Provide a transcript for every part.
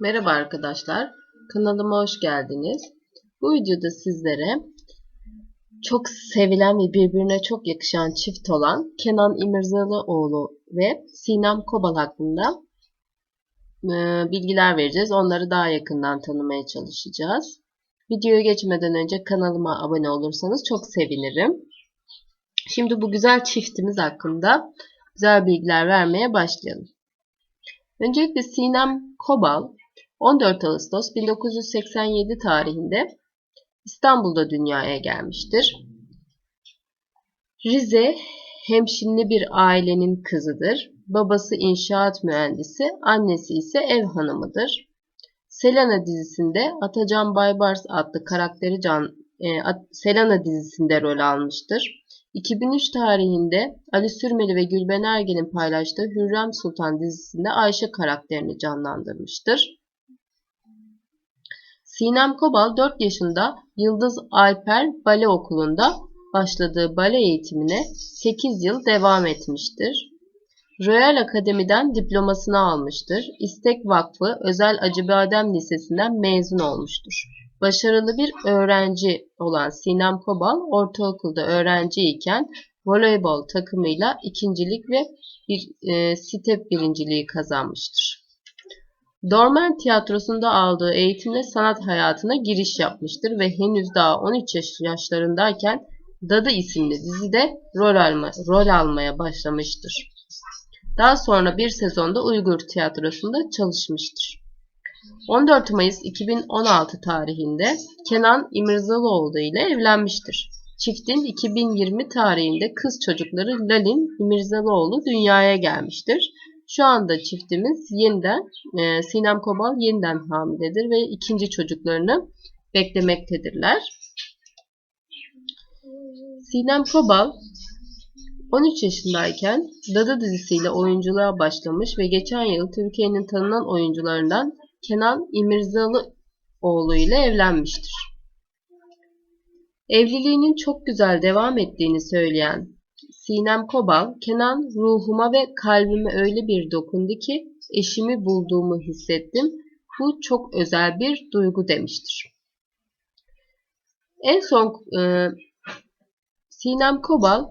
Merhaba arkadaşlar, kanalıma hoş geldiniz. Bu videoda sizlere çok sevilen ve birbirine çok yakışan çift olan Kenan İmirzalıoğlu ve Sinem Kobal hakkında e, bilgiler vereceğiz. Onları daha yakından tanımaya çalışacağız. Videoya geçmeden önce kanalıma abone olursanız çok sevinirim. Şimdi bu güzel çiftimiz hakkında güzel bilgiler vermeye başlayalım. Öncelikle Sinem Kobal 14 Ağustos 1987 tarihinde İstanbul'da dünyaya gelmiştir. Rize hemşinli bir ailenin kızıdır. Babası inşaat mühendisi, annesi ise ev hanımıdır. Selena dizisinde Atacan Baybars adlı karakteri Can e, Selena dizisinde rol almıştır. 2003 tarihinde Ali Sürmeli ve Gülben Ergen'in paylaştığı Hürrem Sultan dizisinde Ayşe karakterini canlandırmıştır. Sinem Kobal 4 yaşında Yıldız Alper Bale Okulu'nda başladığı bale eğitimine 8 yıl devam etmiştir. Royal Akademi'den diplomasını almıştır. İstek Vakfı Özel Acıbadem Lisesi'nden mezun olmuştur. Başarılı bir öğrenci olan Sinem Kobal ortaokulda öğrenciyken voleybol takımıyla ikincilik ve bir e, step birinciliği kazanmıştır. Dormen Tiyatrosu'nda aldığı eğitimle sanat hayatına giriş yapmıştır ve henüz daha 13 yaş yaşlarındayken Dadı isimli dizide rol, alma, rol almaya başlamıştır. Daha sonra bir sezonda Uygur Tiyatrosu'nda çalışmıştır. 14 Mayıs 2016 tarihinde Kenan İmirzalıoğlu ile evlenmiştir. Çiftin 2020 tarihinde kız çocukları Lalin İmirzalıoğlu dünyaya gelmiştir. Şu anda çiftimiz yeniden e, Sinem Kobal yeniden hamiledir ve ikinci çocuklarını beklemektedirler. Sinem Kobal 13 yaşındayken Dada dizisiyle oyunculuğa başlamış ve geçen yıl Türkiye'nin tanınan oyuncularından Kenan İmirzalıoğlu ile evlenmiştir. Evliliğinin çok güzel devam ettiğini söyleyen Sinem Kobal, Kenan ruhuma ve kalbime öyle bir dokundu ki eşimi bulduğumu hissettim. Bu çok özel bir duygu demiştir. En son e, Sinem Kobal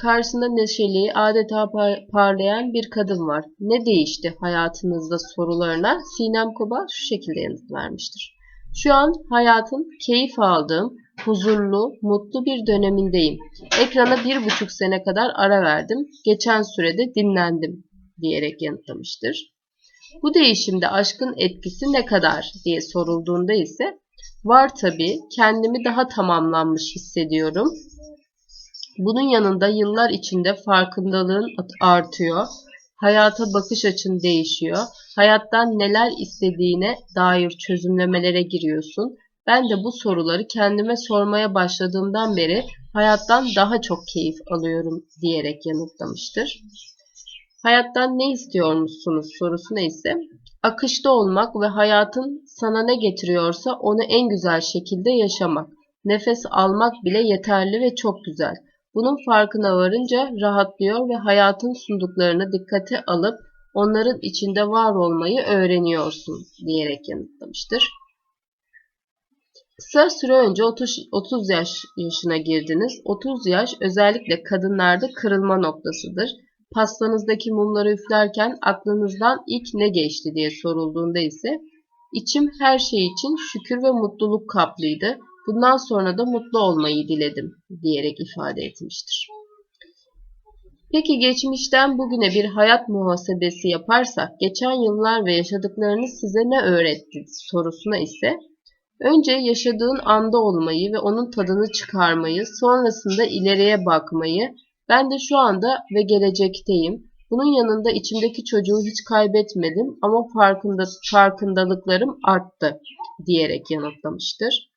karşısında neşeli, adeta parlayan bir kadın var. Ne değişti hayatınızda sorularına Sinem Kobal şu şekilde yanıt vermiştir. Şu an hayatın keyif aldığım, huzurlu, mutlu bir dönemindeyim. Ekrana bir buçuk sene kadar ara verdim. Geçen sürede dinlendim diyerek yanıtlamıştır. Bu değişimde aşkın etkisi ne kadar diye sorulduğunda ise var tabi kendimi daha tamamlanmış hissediyorum. Bunun yanında yıllar içinde farkındalığın artıyor, hayata bakış açın değişiyor, hayattan neler istediğine dair çözümlemelere giriyorsun. Ben de bu soruları kendime sormaya başladığımdan beri hayattan daha çok keyif alıyorum diyerek yanıtlamıştır. Hayattan ne istiyormuşsunuz sorusuna ise akışta olmak ve hayatın sana ne getiriyorsa onu en güzel şekilde yaşamak. Nefes almak bile yeterli ve çok güzel. Bunun farkına varınca rahatlıyor ve hayatın sunduklarını dikkate alıp onların içinde var olmayı öğreniyorsun diyerek yanıtlamıştır. Kısa süre önce 30, 30 yaş yaşına girdiniz. 30 yaş özellikle kadınlarda kırılma noktasıdır. Pastanızdaki mumları üflerken aklınızdan ilk ne geçti diye sorulduğunda ise içim her şey için şükür ve mutluluk kaplıydı. Bundan sonra da mutlu olmayı diledim diyerek ifade etmiştir. Peki geçmişten bugüne bir hayat muhasebesi yaparsak geçen yıllar ve yaşadıklarınız size ne öğretti sorusuna ise önce yaşadığın anda olmayı ve onun tadını çıkarmayı, sonrasında ileriye bakmayı, ben de şu anda ve gelecekteyim. Bunun yanında içimdeki çocuğu hiç kaybetmedim ama farkında, farkındalıklarım arttı diyerek yanıtlamıştır.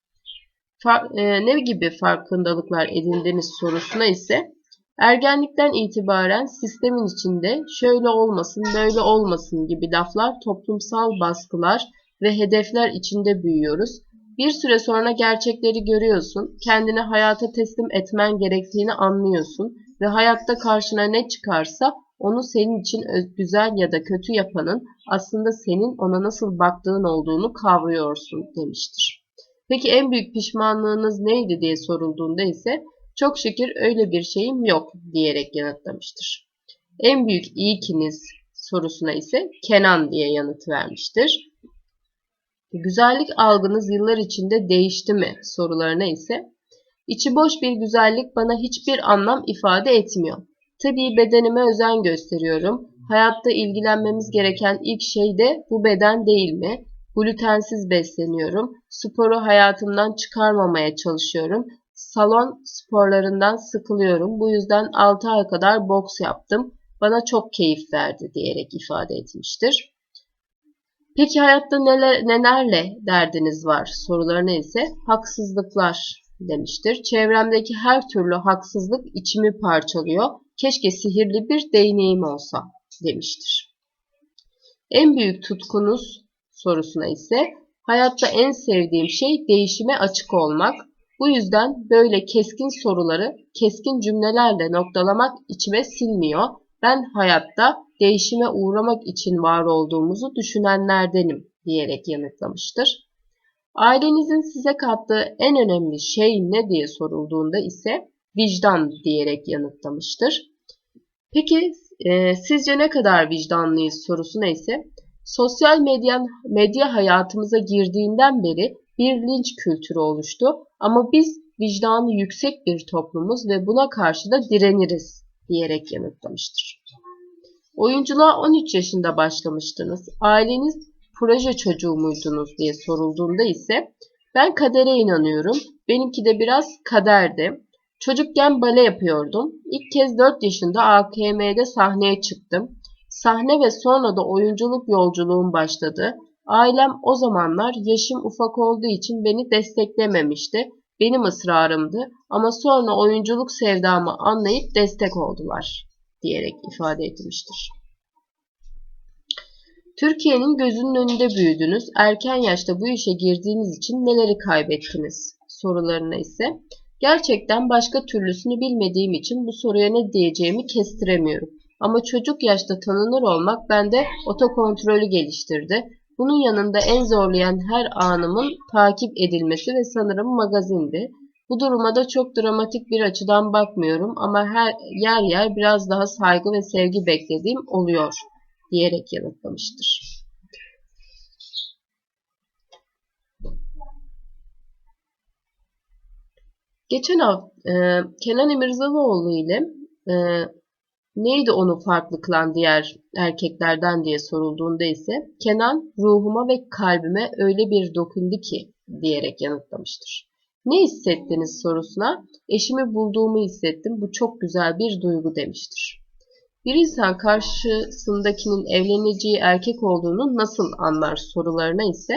E, ne gibi farkındalıklar edindiniz sorusuna ise ergenlikten itibaren sistemin içinde şöyle olmasın böyle olmasın gibi laflar toplumsal baskılar ve hedefler içinde büyüyoruz. Bir süre sonra gerçekleri görüyorsun, kendini hayata teslim etmen gerektiğini anlıyorsun ve hayatta karşına ne çıkarsa onu senin için güzel ya da kötü yapanın aslında senin ona nasıl baktığın olduğunu kavruyorsun demiştir. Peki en büyük pişmanlığınız neydi diye sorulduğunda ise çok şükür öyle bir şeyim yok diyerek yanıtlamıştır. En büyük iyikiniz sorusuna ise Kenan diye yanıt vermiştir. Güzellik algınız yıllar içinde değişti mi sorularına ise içi boş bir güzellik bana hiçbir anlam ifade etmiyor. Tabii bedenime özen gösteriyorum. Hayatta ilgilenmemiz gereken ilk şey de bu beden değil mi? Glutensiz besleniyorum. Sporu hayatımdan çıkarmamaya çalışıyorum. Salon sporlarından sıkılıyorum. Bu yüzden 6 ay kadar boks yaptım. Bana çok keyif verdi diyerek ifade etmiştir. Peki hayatta neler, nelerle derdiniz var sorularına ise haksızlıklar demiştir. Çevremdeki her türlü haksızlık içimi parçalıyor. Keşke sihirli bir değneğim olsa demiştir. En büyük tutkunuz sorusuna ise hayatta en sevdiğim şey değişime açık olmak. Bu yüzden böyle keskin soruları keskin cümlelerle noktalamak içime sinmiyor. Ben hayatta değişime uğramak için var olduğumuzu düşünenlerdenim diyerek yanıtlamıştır. Ailenizin size kattığı en önemli şey ne diye sorulduğunda ise vicdan diyerek yanıtlamıştır. Peki e, sizce ne kadar vicdanlıyız sorusuna ise sosyal medya, medya hayatımıza girdiğinden beri bir linç kültürü oluştu ama biz vicdanı yüksek bir toplumuz ve buna karşı da direniriz diyerek yanıtlamıştır. Oyunculuğa 13 yaşında başlamıştınız. Aileniz proje çocuğu muydunuz diye sorulduğunda ise ben kadere inanıyorum. Benimki de biraz kaderdi. Çocukken bale yapıyordum. İlk kez 4 yaşında AKM'de sahneye çıktım. Sahne ve sonra da oyunculuk yolculuğum başladı. Ailem o zamanlar yaşım ufak olduğu için beni desteklememişti. Benim ısrarımdı ama sonra oyunculuk sevdamı anlayıp destek oldular diyerek ifade etmiştir. Türkiye'nin gözünün önünde büyüdünüz. Erken yaşta bu işe girdiğiniz için neleri kaybettiniz? Sorularına ise gerçekten başka türlüsünü bilmediğim için bu soruya ne diyeceğimi kestiremiyorum. Ama çocuk yaşta tanınır olmak bende otokontrolü geliştirdi. Bunun yanında en zorlayan her anımın takip edilmesi ve sanırım magazindi. Bu duruma da çok dramatik bir açıdan bakmıyorum ama her yer yer biraz daha saygı ve sevgi beklediğim oluyor diyerek yanıtlamıştır. Geçen hafta e, Kenan İmirzalıoğlu ile e, neydi onu farklı kılan diğer erkeklerden diye sorulduğunda ise Kenan ruhuma ve kalbime öyle bir dokundu ki diyerek yanıtlamıştır. Ne hissettiniz sorusuna eşimi bulduğumu hissettim bu çok güzel bir duygu demiştir. Bir insan karşısındakinin evleneceği erkek olduğunu nasıl anlar sorularına ise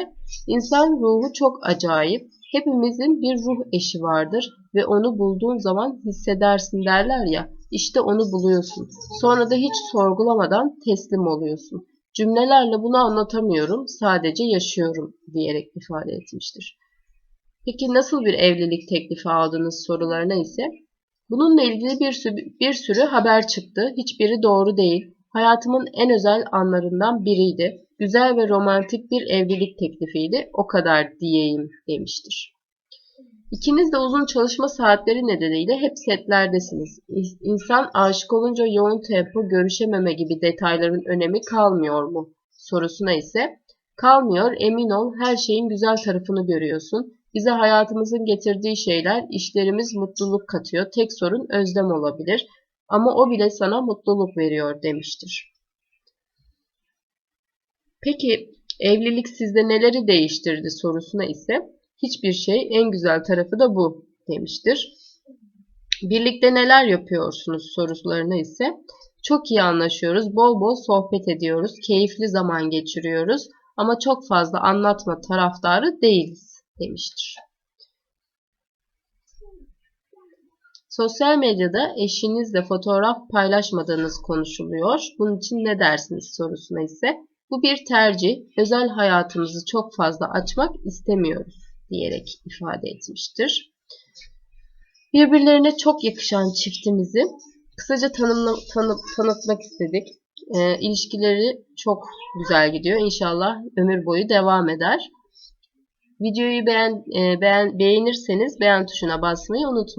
insan ruhu çok acayip. Hepimizin bir ruh eşi vardır ve onu bulduğun zaman hissedersin derler ya. İşte onu buluyorsun. Sonra da hiç sorgulamadan teslim oluyorsun. Cümlelerle bunu anlatamıyorum, sadece yaşıyorum diyerek ifade etmiştir. Peki nasıl bir evlilik teklifi aldınız sorularına ise Bununla ilgili bir sürü, bir sürü haber çıktı. Hiçbiri doğru değil. Hayatımın en özel anlarından biriydi. Güzel ve romantik bir evlilik teklifiydi. O kadar diyeyim demiştir. İkiniz de uzun çalışma saatleri nedeniyle hep setlerdesiniz. İnsan aşık olunca yoğun tempo, görüşememe gibi detayların önemi kalmıyor mu? Sorusuna ise kalmıyor emin ol her şeyin güzel tarafını görüyorsun. Bize hayatımızın getirdiği şeyler, işlerimiz mutluluk katıyor. Tek sorun özlem olabilir. Ama o bile sana mutluluk veriyor demiştir. Peki evlilik sizde neleri değiştirdi sorusuna ise hiçbir şey en güzel tarafı da bu demiştir. Birlikte neler yapıyorsunuz sorularına ise çok iyi anlaşıyoruz, bol bol sohbet ediyoruz, keyifli zaman geçiriyoruz ama çok fazla anlatma taraftarı değiliz demiştir. Sosyal medyada eşinizle fotoğraf paylaşmadığınız konuşuluyor. Bunun için ne dersiniz sorusuna ise bu bir tercih. Özel hayatımızı çok fazla açmak istemiyoruz diyerek ifade etmiştir. Birbirlerine çok yakışan çiftimizi kısaca tanımla, tanı, tanıtmak istedik. E, ilişkileri çok güzel gidiyor. İnşallah ömür boyu devam eder. Videoyu beğen, e, beğen, beğenirseniz beğen tuşuna basmayı unutmayın.